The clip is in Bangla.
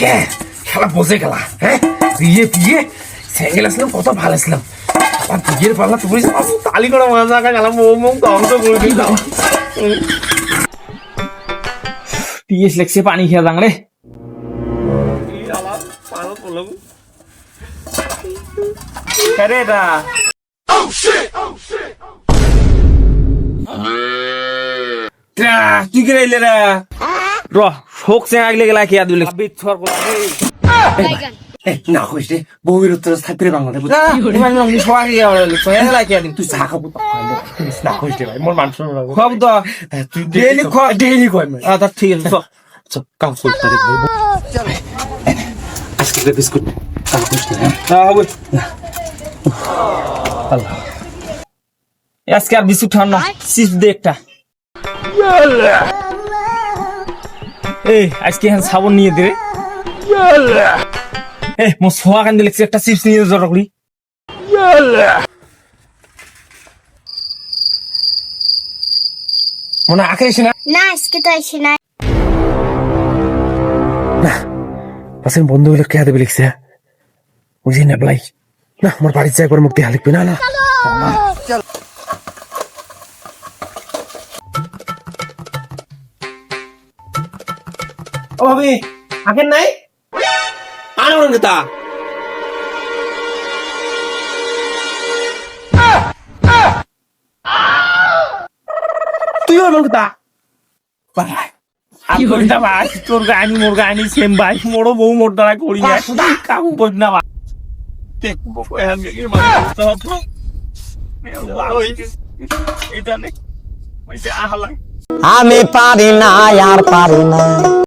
কে? খেলা বসে গেলা হ্যাঁ? বিয়ে বিয়ে স্যাঙ্গেল আসলাম কত ভালো আসলাম। আবার বিয়ের পাল্লা তুমি তালি করে মজা গেলাম ও মুখ ধ্বংস করে দিলাম পিএস লেগছে পানি খেয়ে যাং রে। তুই কে রাইলে রে? র শোক চেঙা গেলে গেলা কি আদুলে বিচ্ছর কোলা এ, না কইস রে বউয়ের উত্তর থাকবে বাংলাদেশ ইমান নং সোয়া কি গেলা সোয়া গেলা কি আদিন তুই চা খাব না কইস রে ভাই মোর মানুষ খব তো। তুই খা- ডেইলি আচ্ছা ঠিক আছে চল। কাম করতে রে ভাই আজকে যে বিস্কুট কাম করিস না হ্যাঁ? হবে। আজকে আর বিস্কুট খাওয়ান না দে একটা। এই আজকে হ্যাঁ সাবন নিয়ে দে এ মো সোয়া কান দিলে একটা চিপস নিয়ে জড় করি। মনে এসে না? না আজকে তো আসি না। পাশের কে দেবে লিখছে বুঝি না বলাই না আমার দিয়ে লিখবি না না। ও ভাবি নাই? তা তুই আর করি না ভাই তোর গানি মোর গানি সেম ভাই মোড়ো বউ মোর দ্বারা করি না। কাম করি না ভাই? দেখব কয়ান গেলে এটা নে। আহলা আমি পারি না আর পারি না।